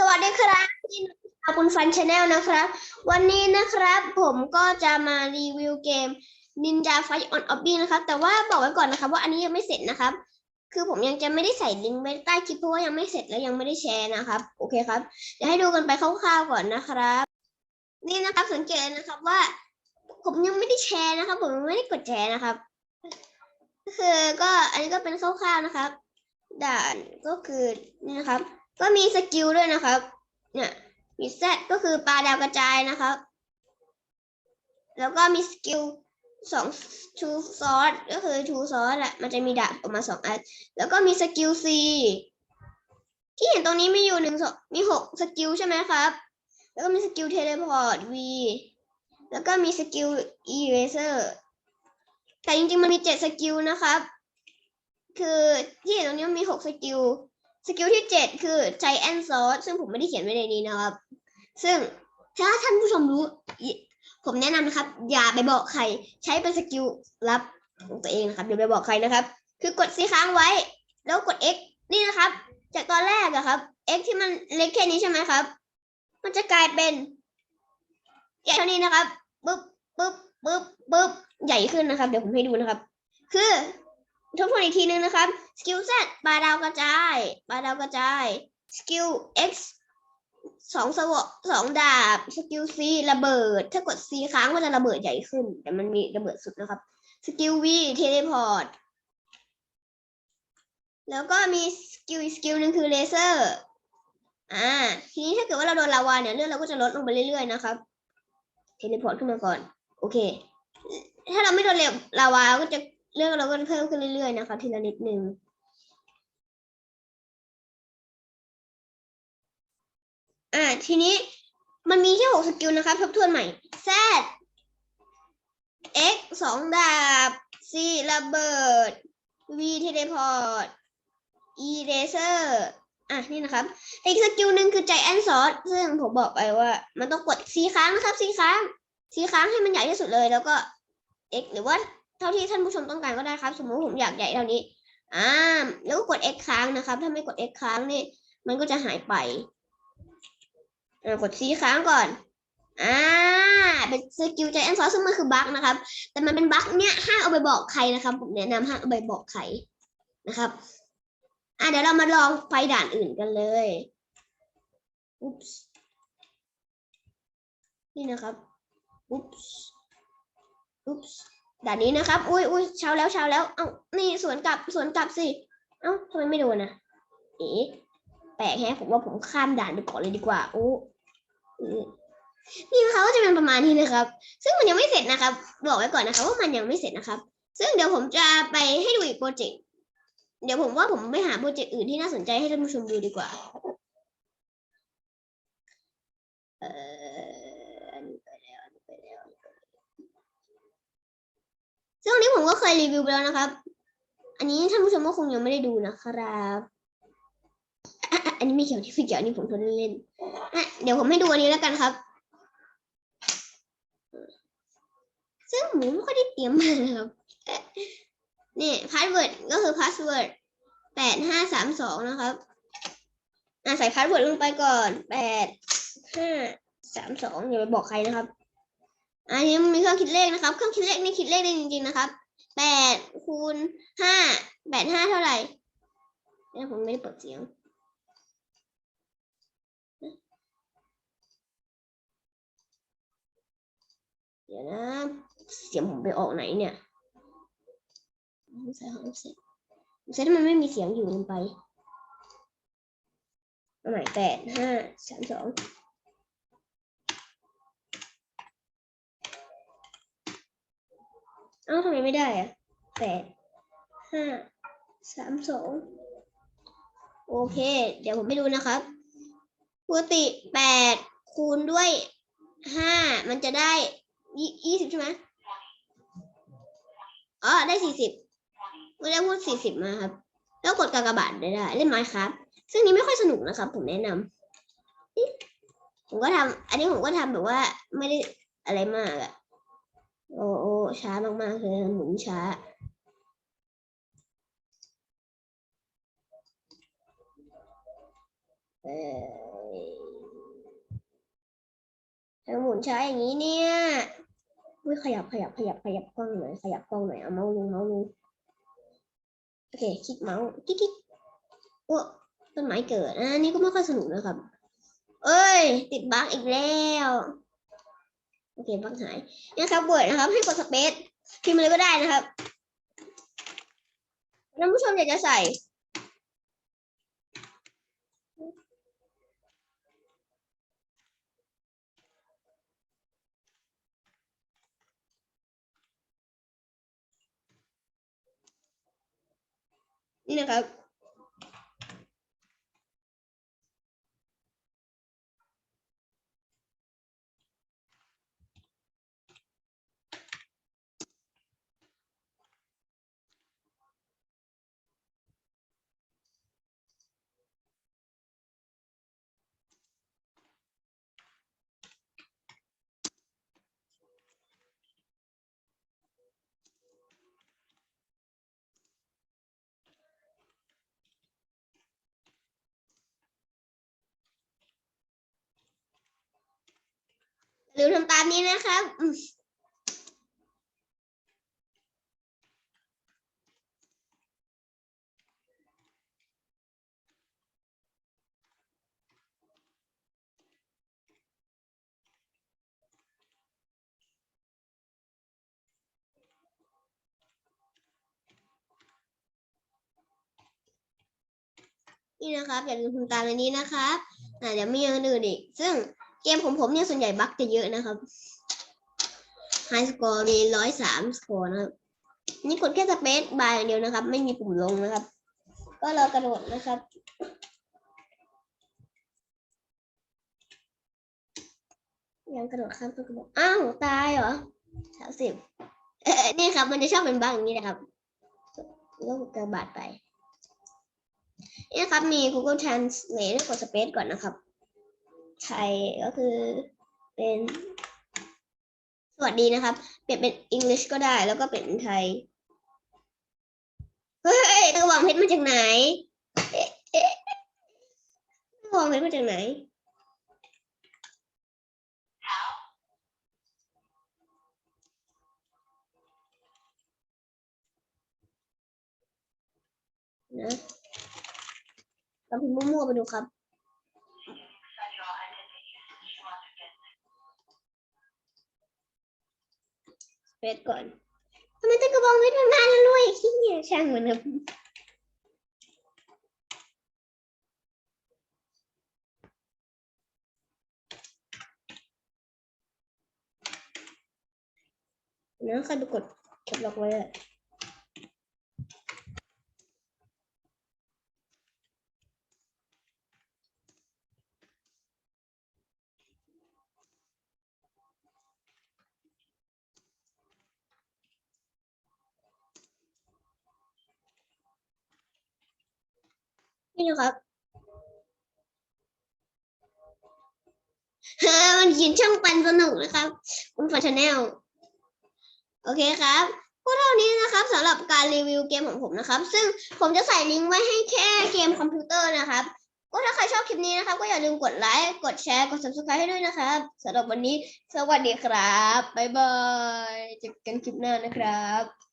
สวัสดีครับที่นาคุณฟันชาแนลนะครับ วันนี้นะครับผมก็จะมารีวิวเกม Ninja Fight on Obby นะครับ แต่ว่าบอกไว้ก่อนนะครับ ว่าอันนี้ยังไม่เสร็จนะครับ คือผมยังจะไม่ได้ใส่ลิงก์ไว้ใต้คลิปเพราะว่ายังไม่เสร็จและยังไม่ได้แชร์นะครับ โอเคครับ เดี๋ยวให้ดูกันไปคร่าวๆก่อนนะครับ นี่นะครับสังเกตนะครับว่า ผมยังไม่ได้แชร์นะครับ ผมยังไม่ได้กดแชร์นะครับก็คือก็อันนี้ก็เป็นคร่าวๆนะครับ ด่านก็คือนี่นะครับ ก็มีสกิลด้วยนะครับ เนี่ย มีแซดก็คือปลาดาวกระจายนะครับ แล้วก็มีสกิลสองทูซอสก็คือทูซอสแหละมันจะมีดาบออกมาสองอันแล้วก็มีสกิลซีที่เห็นตรงนี้มีอยู่หนึ่งมีหกสกิลใช่ไหมครับ แล้วก็มีสกิลเทเลพอร์ตวีแล้วก็มีสกิลอีเรเซอร์แต่จริงๆมันมีเจ็ดสกิลนะครับ คือที่เห็นตรงนี้มีหกสกิล สกิลที่เจ็ดคือ Giant Sword ซึ่งผมไม่ได้เขียนไว้ในนี้นะครับ ซึ่งถ้าท่านผู้ชมรู้ ผมแนะนำนะครับ อย่าไปบอกใครใช้เป็นสกิลลับของตัวเองนะครับอย่าไปบอกใครนะครับ คือกดซีค้างไว้ แล้วกด X นี่นะครับ จากตอนแรกอะครับ X ที่มันเล็กแค่นี้ใช่ไหมครับ มันจะกลายเป็นใหญ่เท่านี้นะครับปึ๊บปึ๊บปึ๊บปึ๊บใหญ่ขึ้นนะครับ เดี๋ยวผมให้ดูนะครับ คือ ทบทวนอีกทีนึงนะครับสกิล Z ปลาดาวกระจายปลาดาวกระจายสกิล X สองสวะสองดาบสกิล C ระเบิด ถ้ากด C ค้างมันจะระเบิดใหญ่ขึ้น แต่มันมีระเบิดสุดนะครับสกิล V เทเลพอร์ตแล้วก็มีสกิลสกิลหนึ่งคือเลเซอร์อ่าทีนี้ถ้าเกิดว่าเราโดนลาวาเนี่ยเลือดเราก็จะลดลงไปเรื่อยๆนะครับเทเลพอร์ตขึ้นมาก่อน โอเค ถ้าเราไม่โดนลาวาเราก็จะ เรื่องเราก็เพิ่มขึ้นเรื่อยๆนะคะทีละนิดนึงอ่าทีนี้มันมีแค่หกสกิลนะครับทบทวนใหม่ Z X สองดาบ C ระเบิด V เทเลพอร์ต E เลเซอร์อะนี่นะครับอีกสกิลหนึ่งคือ Giant Sword ซึ่งผมบอกไปว่า มันต้องกด C ค้างนะครับ C ค้าง C ค้างให้มันใหญ่ที่สุดเลยแล้วก็ X หรือว่า เท่าที่ท่านผู้ชมต้องการก็ได้ครับ สมมติผมอยากใหญ่เท่านี้ อ่า แล้วก็กด X ค้างนะครับ ถ้าไม่กด X ค้างนี่ มันก็จะหายไปอ่ากด C ค้างก่อน อ่า เป็นสกิลใจแอนซอซึ่งมันคือบั๊กนะครับ แต่มันเป็นบั๊กเนี่ยห้ามเอาไปบอกใครนะครับ ผมแนะนำห้ามเอาไปบอกใครนะครับ อ่าเดี๋ยวเรามาลองไฟด่านอื่นกันเลยอุ๊บนี่นะครับอุ๊บอุ๊บ ด่านนี้นะครับ อุ้ยอุ้ยเช้าแล้วเช้าแล้ว เอ้า นี่สวนกลับสวนกลับสิ เอ้าทำไมไม่โดนนะเอ๋แปลกแฮะ ผมว่าผมข้ามด่านไปก่อนเลยดีกว่า โอ้นี่นะคะก็จะเป็นประมาณนี้นะครับ ซึ่งมันยังไม่เสร็จนะครับ บอกไว้ก่อนนะคะว่ามันยังไม่เสร็จนะครับ ซึ่งเดี๋ยวผมจะไปให้ดูอีกโปรเจกต์ เดี๋ยวผมว่าผมไปหาโปรเจกต์อื่นที่น่าสนใจให้ท่านผู้ชมดูดีกว่า เอ่ออันนี้ไปแล้วอันนี้ไปแล้ว ซึ่อันนี้ผมก็เคยรีวิวไปแล้วนะครับ อันนี้ท่านผู้ชมก็คงยังไม่ได้ดูนะครับ อันนี้ไม่เกี่ยวที่ไม่เกี่ยวนนี้ผมทนเล่นๆเดี๋ยวผมให้ดูอันนี้แล้วกันครับ ซึ่งผมไม่ค่อยได้เตรียมมานะครับนี่พาสเวิร์ดก็คือพาสเวิร์ดแปดห้าสามสองนะครับใส่พาสเวิร์ดลงไปก่อนแปดห้าสามสองอย่าไปบอกใครนะครับ อันนี้มีเครื่องคิดเลขนะครับ เครื่องคิดเลขนี่คิดเลขได้จริงๆนะครับแปดคูณห้าแปดห้าเท่าไหร่เนี่ยผมไม่ได้เปิดเสียงเดี๋ยวนะเสียงผมไปออกไหนเนี่ยใส่ของเสร็จเสร็จถ้มันไม่มีเสียงอยู่ลงไปเอาใหม่แปดห้าสามสอง เอ้าทำไมไม่ได้อะแปดห้าสามสองโอเค เดี๋ยวผมไปดูนะครับปกติแปดคูณด้วยห้ามันจะได้ยี่ยี่สิบใช่ไหมอ๋อได้สี่สิบไม่ได้พูดสี่สิบมาครับ แล้วกดกากบาทได้ได้เล่นไม้ครับ ซึ่งนี้ไม่ค่อยสนุกนะครับ ผมแนะนำผมก็ทำอันนี้ผมก็ทำแบบว่าไม่ได้อะไรมากอะ โอ้โอ้ช้ามากๆเลยหมุนช้า เออทาหมุนช้าอย่างนี้เนี่ยอุ้ยขยับขยับขยับขยับกล้องหน่อยขยับกล้องหน่อยเอาเมาส์ลงเมาส์ลงโอเคคลิกเมาส์กิ๊กกิ๊กโอ้ต้นไม้เกิดอะอันนี้ก็ไม่ค่อยสนุกนะครับ เอ้ย ติดบั๊กอีกแล้ว โอเคบั๊กหายนี่ครับเวิร์ดนะครับ ให้กดสเปซพิมพ์อะไรก็ได้นะครับท่านผู้ชมอยากจะใส่นี่นะครับ อย่าลืมทำตามนี้นะครับนี่นะครับอย่าลืมทำตามอันนี้นะครับอ่าเดี๋ยวมีอย่างอื่นอีก ซึ่ง เกมของผมเนี่ยส่วนใหญ่บั๊กจะเยอะนะครับไฮสกอร์มีร้อยสามสกอร์นะครับ นี่กดแค่สเปซบาร์อย่างเดียวนะครับ ไม่มีปุ่มลงนะครับ ก็เรากระโดดนะครับยังกระโดดข้ามต้นกระโดดอ้าวตายเหรอสามสิบเออนี่ครับ มันจะชอบเป็นบ้างอย่างนี้นะครับแล้วกระบาดไป นี่นะครับมี Google Translate กด Space ก่อนนะครับ ไทยก็คือเป็นสวัสดีนะครับ เปลี่ยนเป็น English ก็ได้ แล้วก็เป็นไทย เฮ้ยกระว่างเพชรมาจากไหนเอ๊ะเอ๊ะกระว่างเพชรมาจากไหนนะลองพิมพ์มั่วๆไปดูครับ เฟซก่อนทำไมตะกระบองเพชรนานๆแล้วด้วยขี้เกียจช่างมันครับนะใครไปกดกดล็อกไว้เลย นี่นะครับเฮ้อมันเขียนช่องปันสนุกนะครับ คุณฝันชาแนลโอเคครับก็เท่านี้นะครับสำหรับการรีวิวเกมของผมนะครับ ซึ่งผมจะใส่ลิงก์ไว้ให้แค่เกมคอมพิวเตอร์นะครับ ก็ถ้าใครชอบคลิปนี้นะครับ ก็อย่าลืมกดไลค์กดแชร์กด subscribe ให้ด้วยนะครับสำหรับวันนี้ สวัสดีครับบ๊ายบายเจอกันคลิปหน้านะครับ